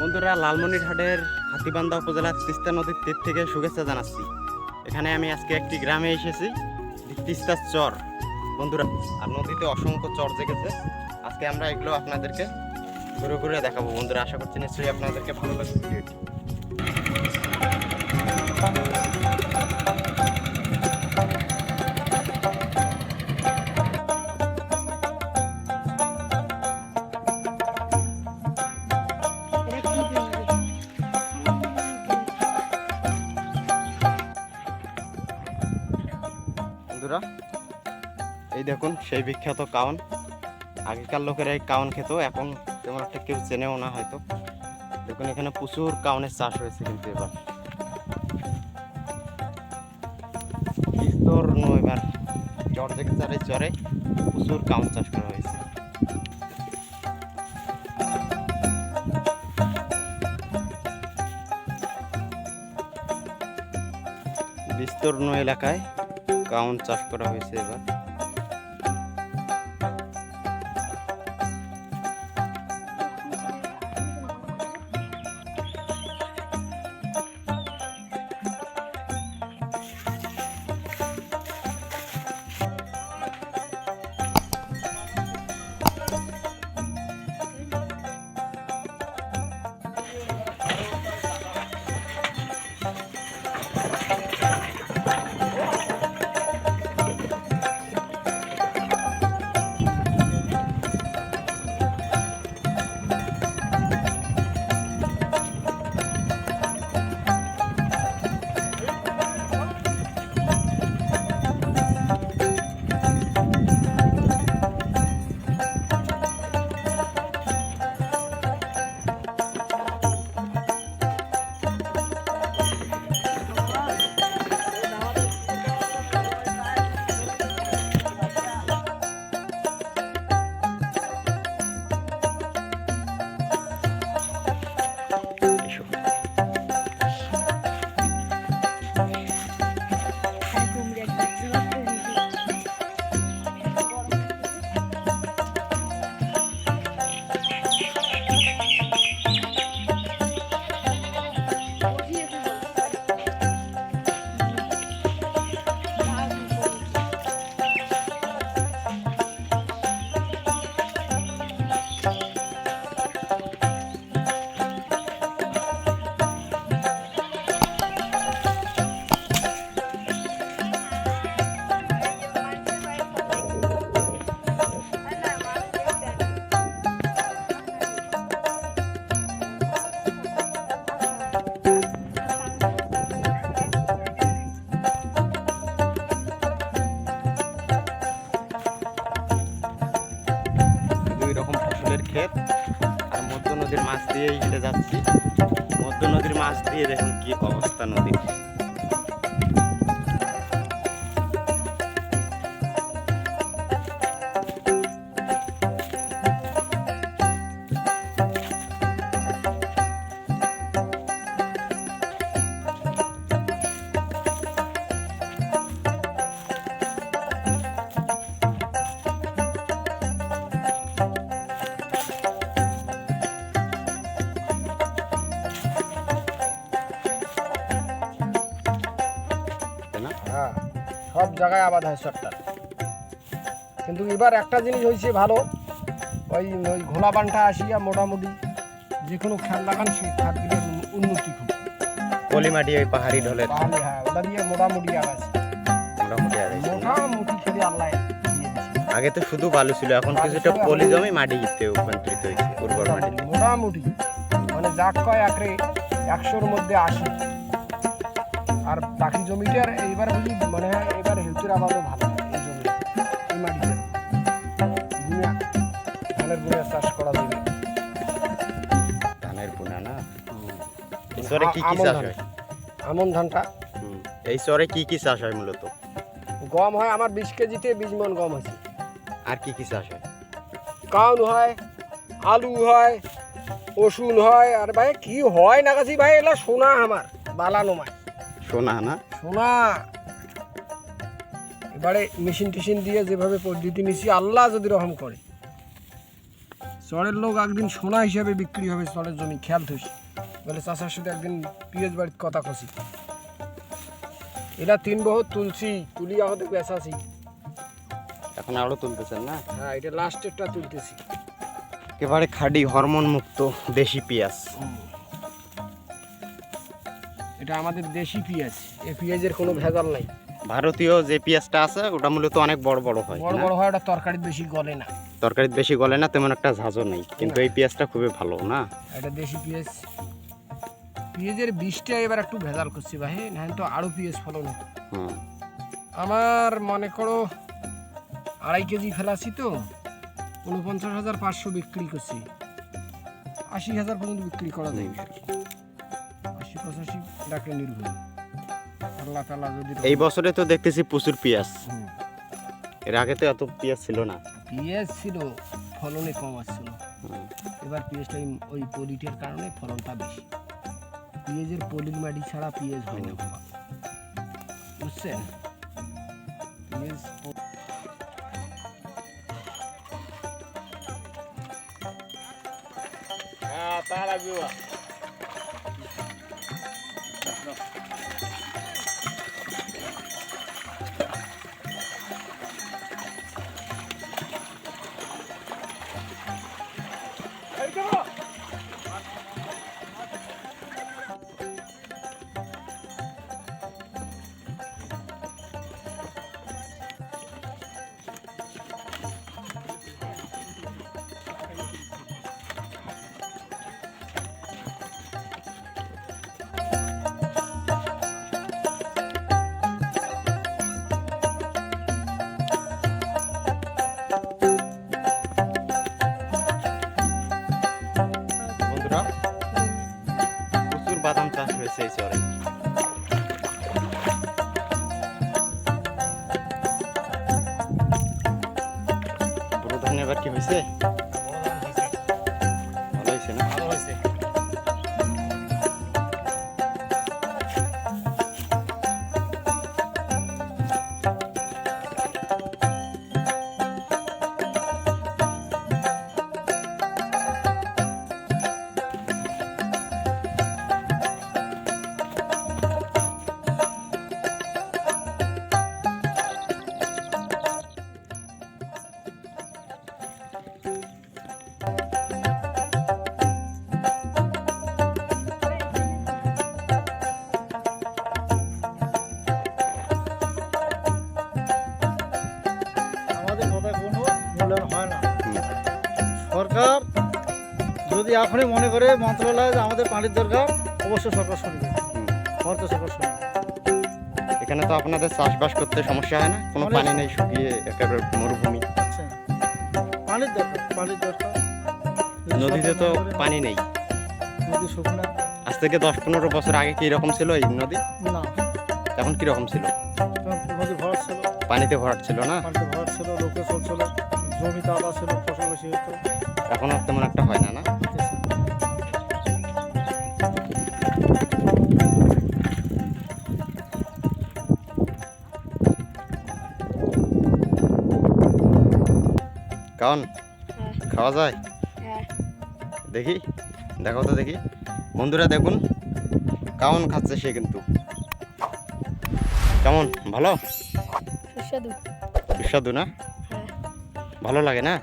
বন্ধুরা লালমনিরহাটের হাতিবান্ধা উপজেলার তিস্তা নদীর তীর থেকে শুভেচ্ছা জানাচ্ছি। এখানে আমি আজকে একটি গ্রামে এসেছি তিস্তার চর। বন্ধুরা, আর নদীতে অসংখ্য চর জেগেছে। আজকে আমরা এগুলো আপনাদেরকে ঘুরে ঘুরে দেখাবো। বন্ধুরা, আশা করছি নিশ্চয়ই আপনাদেরকে ভালো লাগবে ভিডিওটি। বন্ধুরা, এই দেখুন সেই বিখ্যাত কাউন। আগেকার লোকেরা এই কাউন খেত, এখন তেমন একটা কেউ চেনেও না হয়তো। দেখুন, এখানে প্রচুর কাউনের চাষ হয়েছে কিন্তু এবার। নয় এবার চর থেকে চারে চরে প্রচুর কাউন চাষ করা হয়েছে। বিস্তীর্ণ এলাকায় কাউন চাষ করা হয়েছে এবার। ক্ষেত, আর মধ্য নদীর মাছ দিয়েই হেঁটে যাচ্ছি। মধ্য নদীর মাছ দিয়ে দেখুন কি অবস্থা নদীর। জায়গায় আবাদ হয় সরকার। কিন্তু এবার একটা জিনিস হয়েছে ভালো ওই ওই ঘোলা বানটা আসিয়া মোটামুটি যে কোনো খেয়াল লাগান সেই খাতগুলোর উন্নতি খুব পলিমাটি ওই পাহাড়ি ঢলের। তাহলে হ্যাঁ ওটা দিয়ে মোটামুটি আগাছে মোটামুটি আড়াইশো। মোটামুটি খেলে আল্লাহ আগে তো শুধু বালু ছিল এখন কিছুটা পলি জমি মাটিতে রূপান্তরিত হয়েছে উর্বর মাটি। মোটামুটি। মানে যাক কয় একরে একশোর মধ্যে আশি। আর বাকি জমিটার এইবার বুঝি মনে হয় এবার হেলথের আবাদও ভালো এই জমি এই মাটিতে। বুনিয়া ধানের বুনিয়া চাষ করা যাবে ধানের বুনা না? এই চরে কি কি চাষ হয়? আমন ধানটা। এই চরে কি কি চাষ হয় মূলত? গম হয় আমার বিশ কেজিতে বিশ মন গম আছে। আর কি কি চাষ হয়? কাউন হয় আলু হয় রসুন হয় আর ভাই কি হয় না কাছি ভাই এলা সোনা আমার বালা নমায়। সোনা না? সোনা। এবারে মেশিন টেশিন দিয়ে যেভাবে পদ্ধতি নিছি আল্লাহ যদি রহম করে। চরের লোক একদিন সোনা হিসাবে বিক্রি হবে চরের জমি খেয়াল থুস বলে চাষার সাথে একদিন পিএস বাড়ির কথা কছি। এটা তিন বহুত তুলছি তুলি আমাদের বেচাছি। এখন আরও তুলতেছেন না? হ্যাঁ এটা লাস্টেরটা তুলতেছি। একেবারে খাঁটি হরমোন মুক্ত দেশি পেঁয়াজ। এটা আমাদের দেশি পেঁয়াজ। এই পেঁয়াজের কোনো ভেজাল নাই। ভারতীয় যে পেঁয়াজটা আছে ওটা মূলত অনেক বড় বড় হয় বড় বড় হয় ওটা তরকারির বেশি গলে না। তরকারিতে বেশি গলে না তেমন একটা ঝাঁঝও নেই। কিন্তু এই পেঁয়াজটা খুবই ভালো না? এটা দেশি পেঁয়াজ। পেঁয়াজের বীজটা এবার একটু ভেজাল করছি ভাই। না তো আরও পেঁয়াজ ফলন হতো। হুম। আমার মনে করো আড়াই কেজি ফেলাছি তো উনপঞ্চাশ হাজার পাঁচশো বিক্রি করছি। আশি হাজার পর্যন্ত বিক্রি করা যায় আর কি। আশি পঁচাশি ডাকে নির্ভর আল্লাহ তালা যদি এই বছরে তো দেখতেছি প্রচুর পেঁয়াজ। এর আগে তো এত পেঁয়াজ ছিল না। পেঁয়াজ ছিল ফলনে কম আসছিল। এবার পেঁয়াজটা এই- ওই পলিটের কারণে ফলনটা বেশি। পেঁয়াজের পলির মাটি ছাড়া পেঁয়াজ হয় না। বুঝছেন? পেঁয়াজ প- বন্ধুরা যদি এখনই মনে করে মন্ত্রণালয়ে আমাদের পানির দরকার অবশ্যই সরকার শুনবে। হুম। ভারতীয় সরকার শুনবে। এখানে তো আপনাদের চাষবাস করতে সমস্যা হয় না? কোনো পানি নেই শুকিয়ে একেবারে মরুভূমি। আচ্ছা। পানির দরকার পানির দরকার। নদীতে তো পানি নেই। নদী শুকনা। আজ থেকে দশ পনেরো বছর আগে কি রকম ছিল এই নদী? না। এখন কি রকম ছিল? নদী ভরাট ছিল। পানিতে ভরাট ছিল না? পানিতে ভরাট ছিল লোকে চলছিল। জমিতে আদা ছিল ফসল বেশি হতো। এখন আর তেমন একটা হয় না না? কারণ। খাওয়া যায়? হ্যাঁ। দেখি দেখো তো দেখি। বন্ধুরা দেখুন কেমন খাচ্ছে সে কিন্তু। কেমন ভালো? সুস্বাদু। সুস্বাদু না? হ্যাঁ। ভালো লাগে না?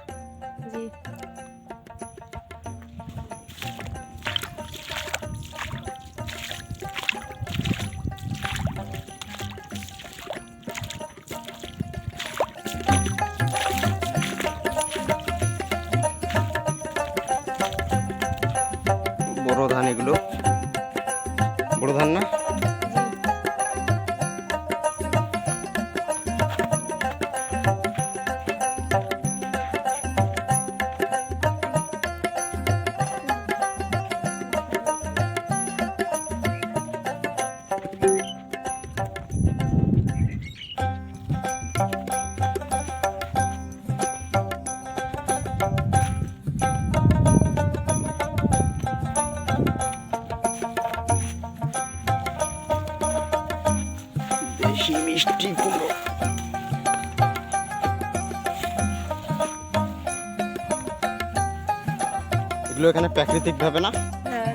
এখানে প্রাকৃতিক ভাবে না? হ্যাঁ।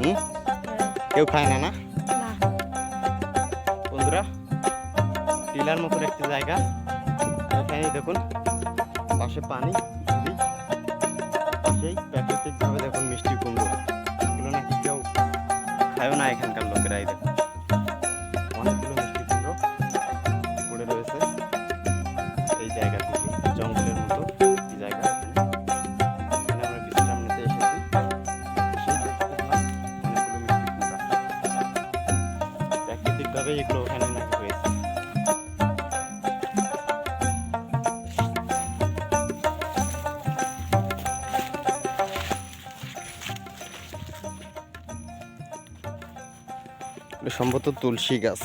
হুম? কেউ খায় না না? বন্ধুরা টিলার মতো একটি জায়গা। এখানে দেখুন পাশে পানি সেই প্রাকৃতিকভাবে প্রাকৃতিক ভাবে দেখুন মিষ্টি কুমড়ো। এগুলো নাকি কেউ খায় না এখানকার লোকেরাই এই দেখুন। সম্ভবত তুলসী গাছ।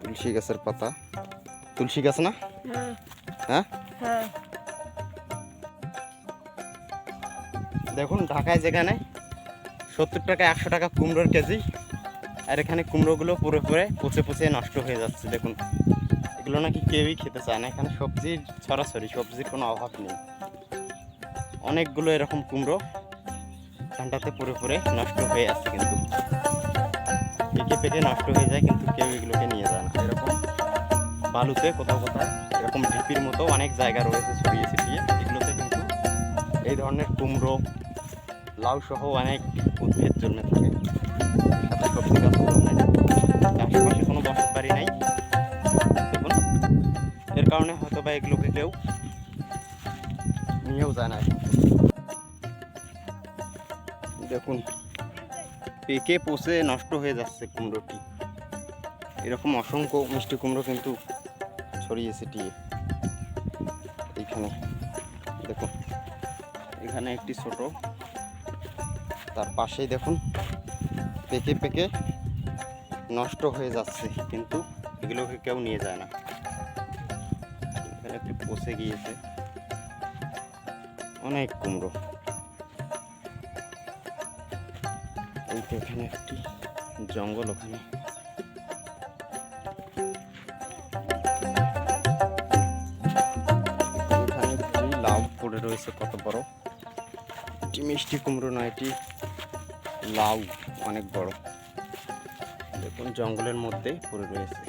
তুলসী গাছের পাতা। তুলসী গাছ না? হ্যাঁ। হ্যাঁ? হ্যাঁ। দেখুন ঢাকায় যেখানে সত্তর টাকা একশো টাকা কুমড়োর কেজি আর এখানে কুমড়োগুলো পুরো পুরে পচে পচে নষ্ট হয়ে যাচ্ছে দেখুন। এগুলো নাকি কেউই খেতে চায় না। এখানে সবজির ছড়াছড়ি সবজির কোনো অভাব নেই। অনেকগুলো এরকম কুমড়ো ঠান্ডাতে পুরো পুরে নষ্ট হয়ে আছে কিন্তু। পেকে নষ্ট হয়ে যায়, কিন্তু কেউ এগুলোকে নিয়ে যায় না। এরকম বালুতে কোথাও কোথাও, এরকম ঢিপির মতো অনেক জায়গা রয়েছে ছড়িয়ে ছিটিয়ে। এগুলোতে কিন্তু এই ধরনের কুমড়ো লাউ সহ অনেক উদ্ভিদ জন্মে থাকে। সাথে সবজি আশেপাশে কোনো বসত নাই। দেখুন, এর কারণে হয়তো বা এগুলোকে কেউ নিয়েও যায় না। দেখুন পেকে পচে নষ্ট হয়ে যাচ্ছে কুমড়োটি। এরকম অসংখ্য মিষ্টি কুমড়ো কিন্তু ছড়িয়ে ছিটিয়ে। এইখানে, দেখুন, এখানে একটি ছোট, তার পাশেই দেখুন, পেকে পেকে নষ্ট হয়ে যাচ্ছে, কিন্তু এগুলোকে কেউ নিয়ে যায় না। এখানে একটি পচে গিয়েছে। অনেক কুমড়ো। এই তো এখানে একটি জঙ্গল ওখানে। লাউ পড়ে রয়েছে কত বড়? এটি মিষ্টি কুমড়ো নয়, এটি লাউ, অনেক বড়। দেখুন, জঙ্গলের মধ্যে পড়ে রয়েছে।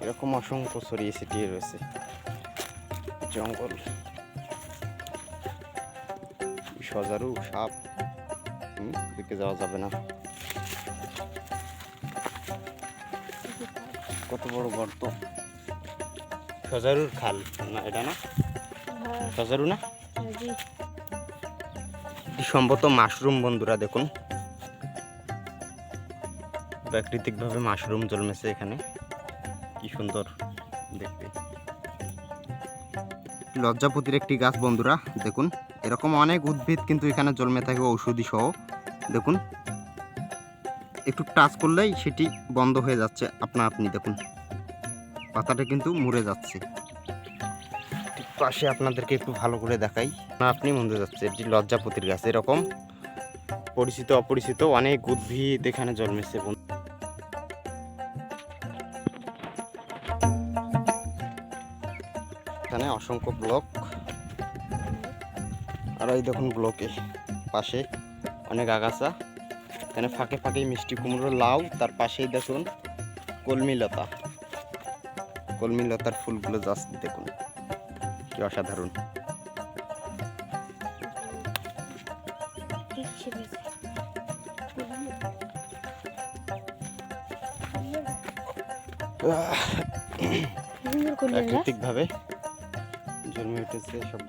এরকম অসংখ্য ছড়িয়ে ছিটিয়ে রয়েছে। জঙ্গল। সজারু সাপ। দিকে যাওয়া যাবে না কত বড় গর্ত? সজারুর খাল না এটা না? হ্যাঁ। সজারু না? হ্যাঁ, জি। এটি সম্ভবত মাশরুম বন্ধুরা দেখুন। প্রাকৃতিকভাবে মাশরুম জন্মেছে এখানে। কি সুন্দর দেখতে। লজ্জাপতির একটি গাছ বন্ধুরা দেখুন। এরকম অনেক উদ্ভিদ কিন্তু এখানে জন্মে থাকে ঔষধি সহ দেখুন। একটু টাচ করলেই সেটি বন্ধ হয়ে যাচ্ছে। আপনা আপনি দেখুন। পাতাটা কিন্তু মরে যাচ্ছে। পাশে আপনাদেরকে একটু ভালো করে দেখাই। না আপনি মনে যাচ্ছে। এটি লজ্জাপতির গাছ। এরকম পরিচিত, অপরিচিত অনেক উদ্ভিদ এখানে জন্মেছে বন্ধু। এখানে অসংখ্য ব্লক আর এই দেখুন ব্লকে পাশে অনেক আগাছা এখানে ফাঁকে ফাঁকে মিষ্টি কুমড়ো লাউ তার পাশেই দেখুন কলমি লতা কলমি লতার ফুলগুলো জাস্ট দেখুন কি অসাধারণ। প্রাকৃতিকভাবে জন্মে উঠেছে সব